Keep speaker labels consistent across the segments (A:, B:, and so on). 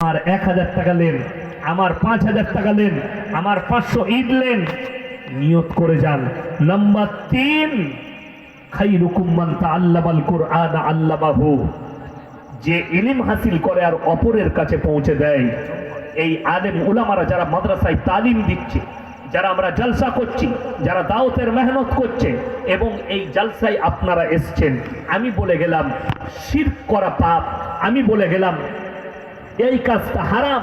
A: আমার এক হাজার টাকা লেন, আমার পাঁচ হাজার টাকা লেন, আমার পাঁচশো ইট লেন নিয়ত করে যান। নাম্বার তিন খাই খাইরুকুম মান তাআল্লামাল কুরআন আল্লামাহু। যে ইলিম হাসিল করে আর অপরের কাছে পৌঁছে দেয়। এই আলেম উলামারা যারা মাদ্রাসায় তালিম দিচ্ছে, যারা আমরা জলসা করছি, যারা দাওতের মেহনত করছে, এবং এই জলসায় আপনারা এসছেন। আমি বলে গেলাম শির করা পাপ। আমি বলে গেলাম এই কাজটা হারাম,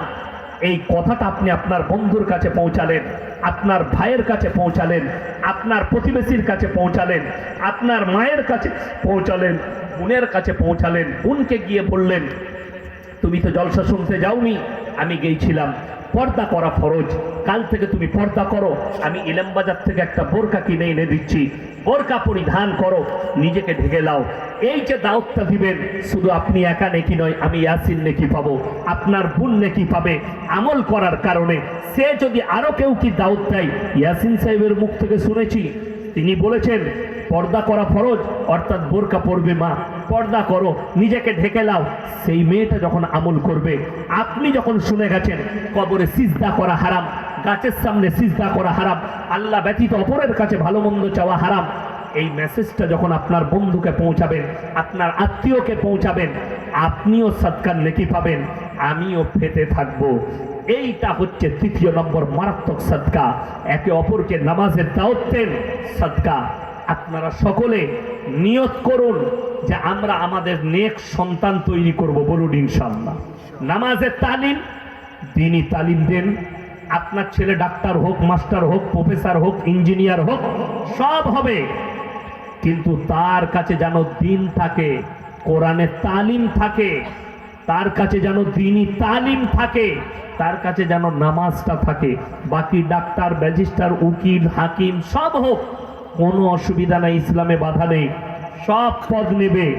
A: এই কথাটা আপনি আপনার বন্ধুর কাছে পৌঁছালেন, আপনার ভাইয়ের কাছে পৌঁছালেন, আপনার প্রতিবেশীর কাছে পৌঁছালেন, আপনার মায়ের কাছে পৌঁছালেন, বোনের কাছে পৌঁছালেন, বোনকে গিয়ে বললেন, তুমি তো জলসা শুনতে যাওনি আমি গিয়েছিলাম পর্দা করা ফরজ। কাল থেকে তুমি পর্দা করো। আমি ইলাম বাজার থেকে একটা বোরকা কিনে এনে দিচ্ছি। বোরকা পরিধান করো, নিজেকে ঢেকে লাও এই যে দাওয়াতটা দিবেন শুধু আপনি একা নেকি নয়, আমি ইয়াসিন নেকি পাবো। আপনার বোন নেকি পাবে। আমল করার কারণে। সে যদি আরও কেউ কি দাওয়াত দেয়, ইয়াসিন সাহেবের মুখ থেকে শুনেছি। তিনি বলেছেন, পর্দা করা ফরজ, অর্থাৎ বোরকা পড়বে মা। পর্দা করো, নিজেকে ঢেকে লাও সেই মেয়েটা যখন আমল করবে, আপনি যখন শুনে গেছেন, কবরে সিজদা করা হারাম, গাছের সামনে সিজদা করা হারাম, আল্লাহ ব্যতীত অপরের কাছে ভালো মন্দ চাওয়া হারাম, এই মেসেজটা যখন আপনার বন্ধুকে পৌঁছাবেন, আপনার আত্মীয়কে পৌঁছাবেন, আপনিও সৎকার নেকি পাবেন, আমিও ফেতে থাকব। এইটা হচ্ছে তৃতীয় নম্বর মারাত্মক সদকা একে অপরকে নামাজের দাওয়াত দেন সদকা আপনারা সকলে নিয়ত করুন যে আমরা আমাদের নেক সন্তান তৈরি করব বলুন ইনশাল্লাহ নামাজের তালিম, দিনই তালিম দেন। আপনার ছেলে ডাক্তার হোক, মাস্টার হোক, প্রফেসর হোক, ইঞ্জিনিয়ার হোক, সব হবে। কিন্তু তার কাছে যেন দিন থাকে কোরআনের তালিম থাকে, তার কাছে যেন দিনই তালিম থাকে, তার কাছে যেন নামাজটা থাকে। বাকি ডাক্তার ম্যাজিস্টার উকিল, হাকিম সব হোক, কোনো অসুবিধা নাই, ইসলামে বাধা নেই। সব পদ নেবে।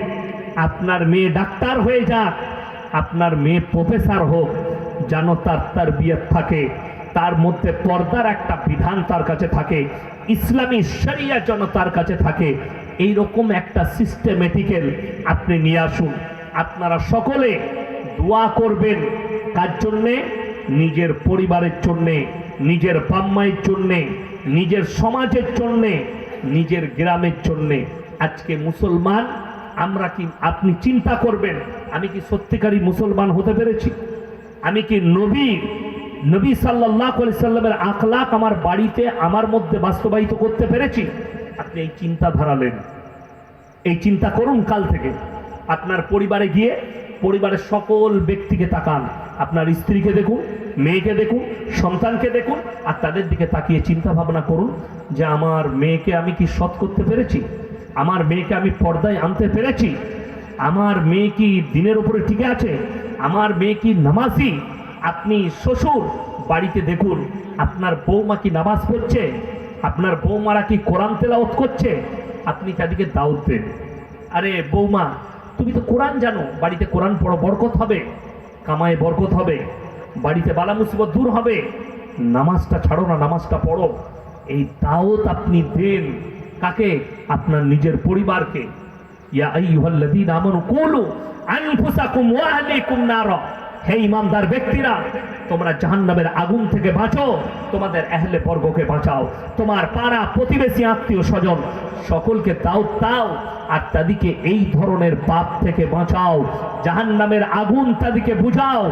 A: আপনার মেয়ে ডাক্তার হয়ে যাক, আপনার মেয়ে প্রফেসর হোক, যেন তার তার বিয়ে থাকে। তার মধ্যে পর্দার একটা বিধান তার কাছে থাকে, ইসলামী শরিয়া যেন তার কাছে থাকে। এই রকম একটা সিস্টেমেটিক্যাল আপনি নিয়ে আসুন। আপনারা সকলে দোয়া করবেন। কার জন্যে? নিজের পরিবারের জন্যে, নিজের বাম্মাইয়ের জন্যে, নিজের সমাজের জন্যে, নিজের গ্রামের জন্যে। আজকে মুসলমান, আমরা কি, আপনি চিন্তা করবেন, আমি কি সত্যিকারী মুসলমান হতে পেরেছি? আমি কি নবী নবী সাল্লাহ সাল্লামের আখলাক আমার বাড়িতে, আমার মধ্যে বাস্তবায়িত করতে পেরেছি? আপনি এই চিন্তা ধারালেন এই চিন্তা করুন কাল থেকে। আপনার পরিবারে গিয়ে, পরিবারের সকল ব্যক্তিকে তাকান। আপনার স্ত্রীকে দেখুন, মেয়েকে দেখুন, সন্তানকে দেখুন, আর তাদের দিকে তাকিয়ে চিন্তা ভাবনা করুন যে আমার মেয়েকে আমি কি সৎ করতে পেরেছি? আমার মেয়েকে আমি পর্দায় আনতে পেরেছি। আমার মেয়ে কি দিনের উপরে টিকে আছে? আমার মেয়ে কি নামাজি? আপনি শ্বশুর, বাড়িতে দেখুন, আপনার বৌমা কি নামাজ পড়ছে? আপনার বৌমারা কি কোরআন তেলাওত করছে? আপনি তাদেরকে দাওয়াত দেন? আরে বৌমা, তুমি তো কোরআন জানো, বাড়িতে কোরআন পড়ো বরকত হবে, কামায় বরকত হবে, বাড়িতে বালা মুসিবত দূর হবে, নামাজটা ছাড়ো না, নামাজটা পড়ো। এই দাওয়াত আপনি দেন। কাকে? আপনার নিজের পরিবারকে ইয়া আইয়ুহাল্লাযীনা আমানু কুলু আনফুসাকুম ওয়া আহলিকুম নারা। হে ইমানদার ব্যক্তিরা, তোমরা জাহান্নামের আগুন থেকে বাঁচো, তোমাদের আহলে বর্গকে বাঁচাও, তোমার পাড়া প্রতিবেশী আত্মীয় স্বজন সকলকে তাও তাও আর তাদেরকে এই ধরনের পাপ থেকে বাঁচাও, জাহান্নামের আগুন তাদেরকে বুঝাও,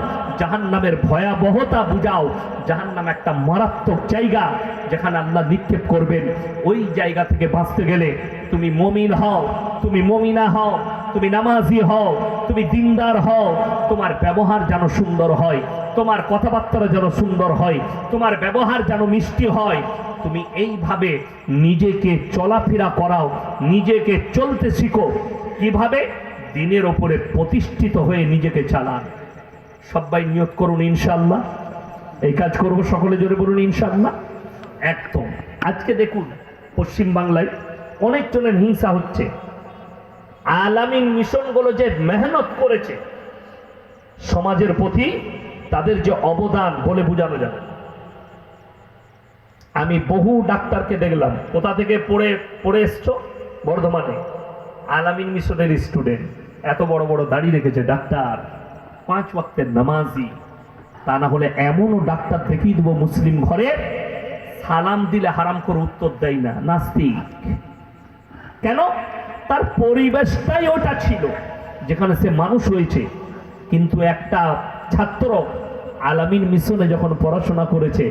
A: জাহান্নামের ভয়াবহতা বুঝাও, জাহান্নাম একটা মারাত্মক জায়গা যেখানে আল্লাহ নিক্ষেপ করবেন, ওই জায়গা থেকে বাঁচতে গেলে তুমি মমিন হও, তুমি মমিনা হও তুমি নামাজি হও, তুমি দিনদার হও, তোমার ব্যবহার যেন সুন্দর হয়, তোমার কথাবার্তা যেন সুন্দর হয়, তোমার ব্যবহার যেন মিষ্টি হয়, তুমি এইভাবে নিজেকে চলাফেরা করাও, নিজেকে চলতে শিখো, কীভাবে? দিনের ওপরে প্রতিষ্ঠিত হয়ে নিজেকে চালান। সবাই নিয়ত করুন ইনশাল্লাহ এই কাজ করব সকলে জোরে বলুন ইনশাল্লাহ একদম। আজকে দেখুন, পশ্চিম বাংলায় অনেক জনের হিংসা হচ্ছে। আলামিন মিশনগুলো যে মেহনত করেছে, সমাজের প্রতি তাদের যে অবদান বলে বোঝানো যাবে আমি বহু ডাক্তারকে দেখলাম, কোথা থেকে পড়ে পড়ে এসছো? বর্ধমানে। আলামিন মিশনের স্টুডেন্ট, এত বড় বড় দাড়ি রেখেছে, ডাক্তার, পাঁচ ওয়াক্তের নামাজি। তা না হলে এমনও ডাক্তার দেখিয়ে দেবো মুসলিম ঘরে, সালাম দিলে হারাম করে উত্তর দেয় না, নাস্তিক। কেন? তার পরিবেশটাই ওটা ছিল, যেখানে সে মানুষ হয়েছে। কিন্তু একটা ছাত্র আলামিন মিশনে যখন পড়াশোনা করেছে,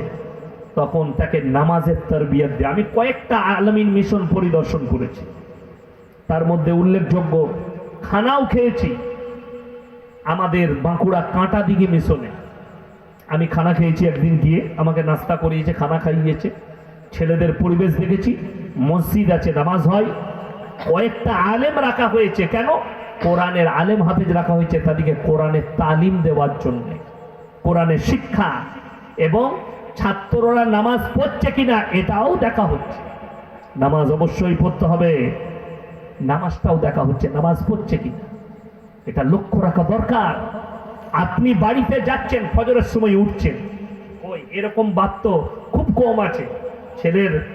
A: তখন তাকে নামাজের তরবিয়ত দিয়ে। আমি কয়েকটা আলামিন মিশন পরিদর্শন করেছি। তার মধ্যে উল্লেখযোগ্য, খানাও খেয়েছি আমাদের বাঁকুড়া কাঁটা দিঘি মিশনে। আমি খানা খেয়েছি একদিন গিয়ে, আমাকে নাস্তা করিয়েছে, খানা খাইয়েছে। ছেলেদের পরিবেশ দেখেছি, মসজিদ আছে, নামাজ হয়। কয়েকটা আলেম রাখা হয়েছে। কেন? কোরআনের আলেম হাফিজ রাখা হয়েছে তাদেরকে কোরআনের তালিম দেওয়ার জন্য। কোরআনের শিক্ষা এবং ছাত্ররা নামাজ পড়ছে কিনা এটাও দেখা হচ্ছে। নামাজ অবশ্যই পড়তে হবে। নামাজটাও দেখা হচ্ছে, নামাজ পড়ছে কিনা। এটা লক্ষ্য রাখা দরকার। আপনি বাড়িতে যাচ্ছেন, ফজরের সময় উঠছেন। ওই এরকম বাদ তো খুব কম আছে। ছেলের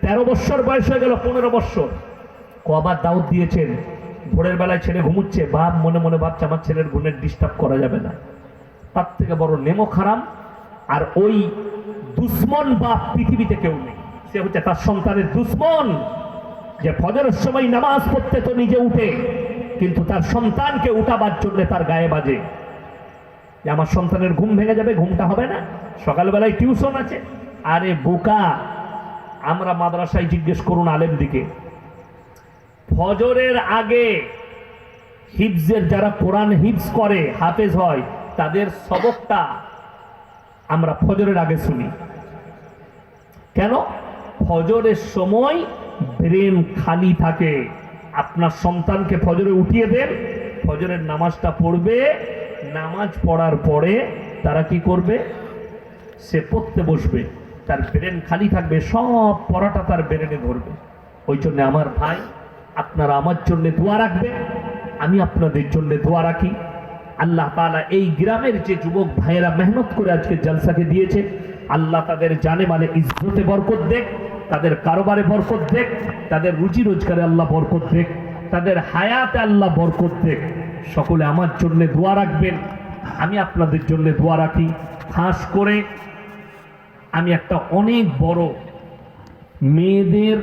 A: তেরো বৎসর বয়স হয়ে গেল, পনেরো বৎসর কবার দাউদ দিয়েছেন, ভোরের বেলায় ছেলে ঘুমুচ্ছে, বাপ মনে মনে ভাবছে আমার ছেলের ঘুমের ডিস্টার্ব করা যাবে না। তার থেকে বড় নেমো খারাম, আর ওই দুশ্মন বাপ পৃথিবীতে কেউ নেই। সে হচ্ছে তার সন্তানের দুশ্মন, যে ফজরের সময় নামাজ পড়তে তো নিজে উঠে, কিন্তু তার সন্তানকে উঠাবার জন্য তার গায়ে বাজে। যে আমার সন্তানের ঘুম ভেঙে যাবে, ঘুমটা হবে না। সকালবেলায় টিউশন আছে। আরে বোকা, আমরা মাদ্রাসায় জিজ্ঞেস করুন আলেম দিকে ফজরের আগে হিফজের যারা কোরআন হিফজ করে, হাফেজ হয়, তাদের সবকটা আমরা ফজরের আগে শুনি। কেন? ফজরের সময় ব্রেন খালি থাকে। আপনার সন্তানকে ফজরে উঠিয়ে দেন, ফজরের নামাজটা পড়বে, নামাজ পড়ার পরে তারা কি করবে? সে পড়তে বসবে, তার ব্রেন খালি থাকবে, সব পড়াটা তার ব্রেনে ধরবে। ওই জন্য আমার ভাই আপনারা আমার জন্য দোয়া রাখবেন, আমি আপনাদের জন্য দোয়া রাখি। আল্লাহ তাআলা এই গ্রামের যে যুবক ভাইয়েরা মেহনত করে আজকে জলসাকে দিয়েছে, আল্লাহ তাদের জানে মানে ইজ্জতে বরকত দেখ, তাদের কারোবারে বরকত দেখ, তাদের রুজি রোজগারে আল্লাহ বরকত দেখ, তাদের হায়াতে আল্লাহ বরকত দেখ। সকলে আমার জন্য দোয়া রাখবেন, আমি আপনাদের জন্য দোয়া রাখি। খাস করে আমি একটা অনেক বড় মেয়েদের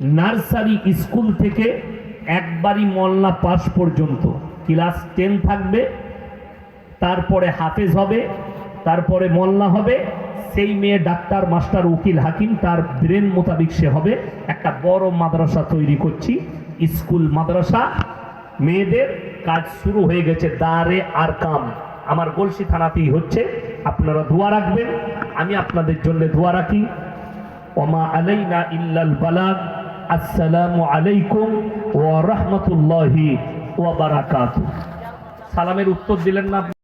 A: নার্সারি স্কুল থেকে একবারই মল্লা পাস পর্যন্ত। ক্লাস টেন থাকবে, তারপরে হাফেজ হবে, তারপরে মল্লা হবে, সেই মেয়ে ডাক্তার, মাস্টার, উকিল, হাকিম, তার ব্রেন মোতাবিক সে হবে। একটা বড় মাদ্রাসা তৈরি করছি, স্কুল মাদ্রাসা। মেয়েদের কাজ শুরু হয়ে গেছে দারে আর কাম। আমার গলসি থানাতেই হচ্ছে, আপনারা দোয়া রাখবেন, আমি আপনাদের জন্য দোয়া রাখি। ওমা আলাইনা ইল্লাল বালাগ। আসসালামু আলাইকুম ওয়া রাহমাতুল্লাহি ওয়া বারাকাতুহু। সালামের উত্তর দিলেন না